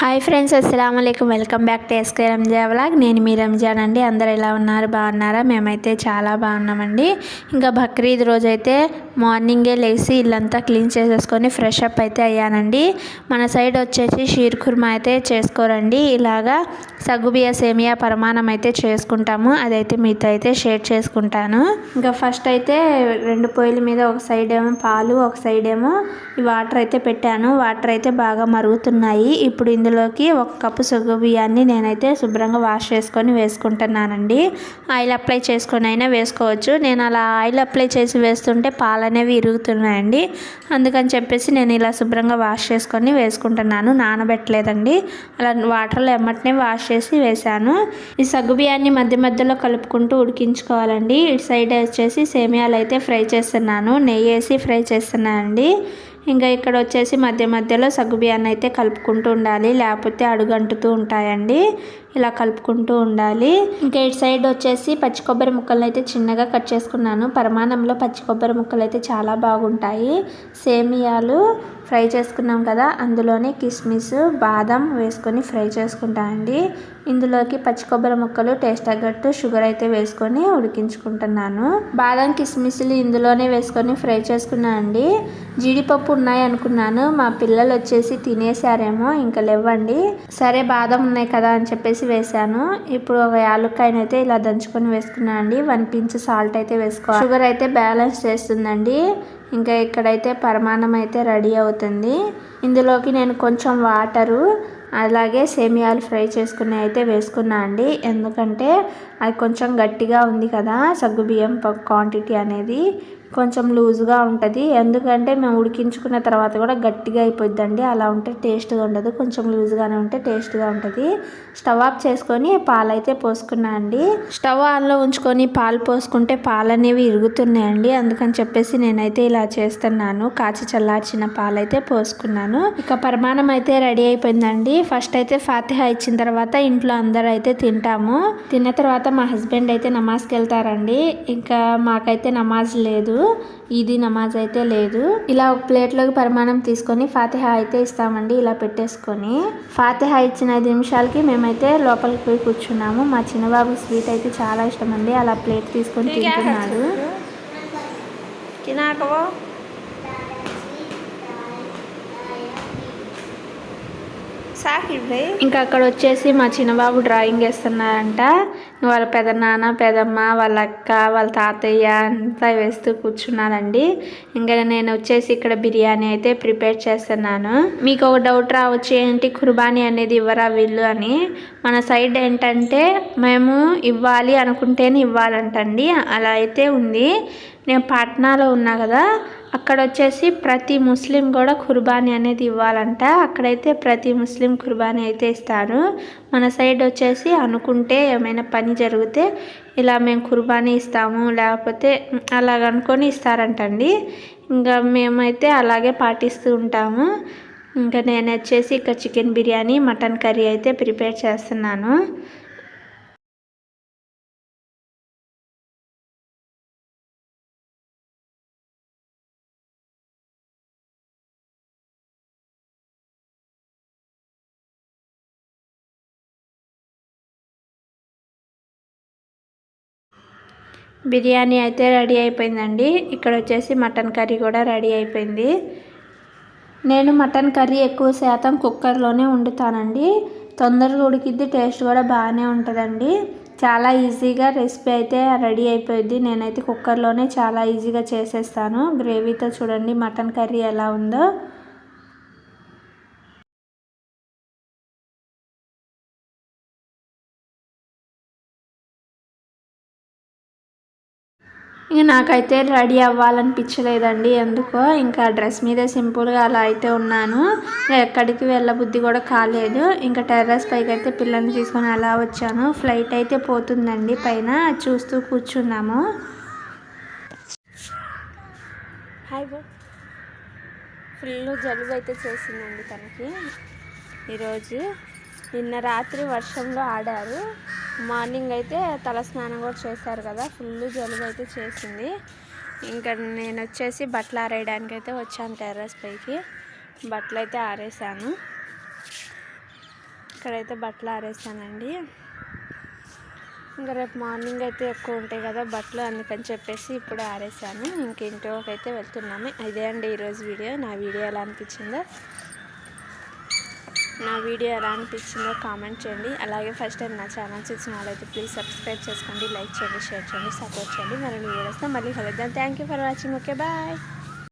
Hi friends అస్సలం welcome back to SK Ranja vlog నేను మీ రంజాన్ అండి. అందరు ఎలా ఉన్నారు? బాగున్నారా? మేమైతే చాలా బాగున్నామండి. ఇంకా బక్రీద్ రోజు అయితే మార్నింగే లేచి ఇల్లంతా క్లీన్ చేసేసుకొని ఫ్రెష్ అప్ అయితే అయ్యానండి. మన సైడ్ వచ్చేసి షీర్ కుర్మా అయితే చేసుకోరండి. ఇలాగా సగుబియా సేమియా పరమాణం అయితే చేసుకుంటాము. అదైతే మీతో అయితే షేర్ చేసుకుంటాను. ఇంకా ఫస్ట్ అయితే రెండు పొయ్యిల మీద ఒక సైడ్ ఏమో పాలు ఒక సైడ్ ఏమో ఈ వాటర్ అయితే పెట్టాను. వాటర్ అయితే బాగా మరుగుతున్నాయి. ఇప్పుడు ఇందులోకి ఒక కప్పు సగ్గు బియ్యాన్ని నేనైతే శుభ్రంగా వాష్ చేసుకొని వేసుకుంటున్నానండి. ఆయిల్ అప్లై చేసుకొని అయినా వేసుకోవచ్చు. నేను అలా ఆయిల్ అప్లై చేసి వేస్తుంటే పాలు అనేవి ఇరుగుతున్నాయండి. అందుకని చెప్పేసి నేను ఇలా శుభ్రంగా వాష్ చేసుకొని వేసుకుంటున్నాను. నానబెట్టలేదండి. అలా వాటర్లో ఎమ్మటనే వాష్ చేసి వేశాను. ఈ సగ్గు బియ్యాన్ని మధ్య మధ్యలో కలుపుకుంటూ ఉడికించుకోవాలండి. ఇటు సైడ్ వచ్చేసి సేమియాలు అయితే ఫ్రై చేస్తున్నాను. నెయ్యి వేసి ఫ్రై చేస్తున్నానండి. ఇంకా ఇక్కడ వచ్చేసి మధ్య మధ్యలో సగ్గుబియ్యాన్ని అయితే కలుపుకుంటూ ఉండాలి. లేకపోతే అడుగంటుతూ ఉంటాయండి. ఇలా కలుపుకుంటూ ఉండాలి. ఇంకా ఇటు సైడ్ వచ్చేసి పచ్చి కొబ్బరి ముక్కలను అయితే చిన్నగా కట్ చేసుకున్నాను. పరమాణంలో పచ్చి కొబ్బరి ముక్కలు అయితే చాలా బాగుంటాయి. సేమియాలు ఫ్రై చేసుకున్నాం కదా అందులోనే కిస్మిస్ బాదం వేసుకొని ఫ్రై చేసుకుంటానండి ఇందులోకి పచ్చి కొబ్బరి ముక్కలు టేస్ట్ తగ్గట్టు షుగర్ అయితే వేసుకొని ఉడికించుకుంటున్నాను. బాదం కిస్మిస్లు ఇందులోనే వేసుకొని ఫ్రై చేసుకున్నానండి జీడిపప్పు ఉన్నాయి అనుకున్నాను మా పిల్లలు వచ్చేసి తినేసారేమో ఇంకా లేవండి. సరే బాదం ఉన్నాయి కదా అని చెప్పేసి వేసాను ఇప్పుడు ఒక యాలుక్కాయనైతే ఇలా దంచుకొని వేసుకున్నాను అండి. వన్ పించ్ సాల్ట్ అయితే వేసుకోవాలి. షుగర్ అయితే బ్యాలెన్స్ చేస్తుందండి. ఇంకా ఇక్కడైతే పరిమాణం అయితే రెడీ అవుతుంది. ఇందులోకి నేను కొంచెం వాటరు అలాగే సేమియాలు ఫ్రై చేసుకుని అయితే వేసుకున్నా అండి. ఎందుకంటే అది కొంచెం గట్టిగా ఉంది కదా సగ్గుబియ్యం క్వాంటిటీ అనేది. కొంచెం లూజ్గా ఉంటుంది. ఎందుకంటే మేము ఉడికించుకున్న తర్వాత కూడా గట్టిగా అయిపోద్దండి అలా ఉంటే టేస్ట్గా ఉండదు. కొంచెం లూజ్గానే ఉంటే టేస్ట్గా ఉంటుంది. స్టవ్ ఆఫ్ చేసుకొని పాలు అయితే పోసుకున్నా అండి. స్టవ్ ఆన్లో ఉంచుకొని పాలు పోసుకుంటే పాలు అనేవి ఇరుగుతున్నాయండి. అందుకని చెప్పేసి నేనైతే ఇలా చేస్తున్నాను. కాచి చల్లార్చిన పాలు అయితే పోసుకున్నాను. ఇక పరిమాణం అయితే రెడీ అయిపోయిందండి. ఫస్ట్ అయితే ఫాతిహా ఇచ్చిన తర్వాత ఇంట్లో అందరూ అయితే తింటాము. తిన్న తర్వాత మా హస్బెండ్ అయితే నమాజ్కి వెళ్తారండి. ఇంకా మాకైతే నమాజ్ లేదు. ఇది నమాజ్ అయితే లేదు. ఇలా ఒక ప్లేట్లోకి పరిమాణం తీసుకొని ఫాతిహా అయితే ఇస్తామండి ఇలా పెట్టేసుకొని. ఫాతిహా ఇచ్చిన ఐదు నిమిషాలకి మేమైతే లోపలికి పోయి కూర్చున్నాము. మా చిన్నబాబు స్వీట్ అయితే చాలా ఇష్టం అండి. అలా ప్లేట్ తీసుకొని తింటున్నాడు ఇంకా అక్కడ వచ్చేసి మా చిన్నబాబు డ్రాయింగ్ వేస్తున్నారంట. వాళ్ళ పెదనాన్న పెదమ్మ వాళ్ళ అక్క వాళ్ళ తాతయ్య అంతా వేస్తూ కూర్చున్నారండి. ఇంకా నేను వచ్చేసి ఇక్కడ బిర్యానీ అయితే ప్రిపేర్ చేస్తున్నాను. మీకు ఒక డౌట్ రావచ్చు ఏంటి కుర్బానీ అనేది ఇవ్వరా వీళ్ళు అని. మన సైడ్ ఏంటంటే మేము ఇవ్వాలి అనుకుంటేనే ఇవ్వాలంటండి. అలా అయితే ఉంది. నేను పాట్నాలో ఉన్నా కదా అక్కడ వచ్చేసి ప్రతి ముస్లిం కూడా కుర్బానీ అనేది ఇవ్వాలంట. అక్కడైతే ప్రతి ముస్లిం కుర్బానీ అయితే ఇస్తారు. మన సైడ్ వచ్చేసి అనుకుంటే ఏమైనా పని జరిగితే ఇలా మేము కుర్బానీ ఇస్తాము లేకపోతే అలాగ అనుకొని ఇస్తారంటండి. ఇంకా మేమైతే అలాగే పాటిస్తూ ఉంటాము. ఇంకా నేను వచ్చేసి ఇక్కడ చికెన్ బిర్యానీ మటన్ కర్రీ అయితే ప్రిపేర్ చేస్తున్నాను. బిర్యానీ అయితే రెడీ అయిపోయిందండి. ఇక్కడ వచ్చేసి మటన్ కర్రీ కూడా రెడీ అయిపోయింది. నేను మటన్ కర్రీ ఎక్కువ శాతం కుక్కర్లోనే వండుతానండి. తొందరగా ఉడికిద్ది టేస్ట్ కూడా బాగానే ఉంటుందండి. చాలా ఈజీగా రెసిపీ అయితే రెడీ అయిపోయింది నేనైతే కుక్కర్లోనే చాలా ఈజీగా చేసేస్తాను. గ్రేవీతో చూడండి మటన్ కర్రీ ఎలా ఉందో. ఇంక నాకైతే రెడీ అవ్వాలనిపించలేదండి. ఎందుకో ఇంకా డ్రెస్ మీద సింపుల్గా అలా అయితే ఉన్నాను. ఎక్కడికి వెళ్ళబుద్ధి కూడా కాలేదు. ఇంకా టెర్రస్ పైకి అయితే పిల్లల్ని తీసుకొని అలా వచ్చాను. ఫ్లైట్ అయితే పోతుందండి పైన. చూస్తూ కూర్చున్నాము. హాయ్ ఫుల్ జలుబు అయితే చేసిందండి తనకి. ఈరోజు నిన్న రాత్రి వర్షంలో ఆడారు. మార్నింగ్ అయితే తలస్నానం కూడా చేశారు కదా. ఫుల్ జలుబు అయితే చేసింది. ఇంకా నేను వచ్చేసి బట్టలు ఆరేయడానికి అయితే వచ్చాను టెర్రస్ పైకి. బట్టలు అయితే ఆరేసాను ఇక్కడైతే బట్టలు ఆరేసానండి ఇంకా రేపు మార్నింగ్ అయితే ఎక్కువ ఉంటాయి కదా బట్టలు అందుకని చెప్పేసి ఇప్పుడు ఆరేసాను ఇంక ఇంట్లోకి అయితే వెళ్తున్నాము ఇదే అండి ఈరోజు వీడియో. నా వీడియో ఎలా అనిపించిందో నా వీడియో ఎలా అనిపించిందో కామెంట్ చేయండి. అలాగే ఫస్ట్ టైం నా ఛానల్ చూసిన వాళ్ళైతే ప్లీజ్ సబ్స్క్రైబ్ చేసుకోండి లైక్ చేయండి షేర్ చేయండి సపోర్ట్ చేయండి. మరిన్ని వీడియోస్తో మళ్ళీ కలుద్దాం. Thank you for watching okay bye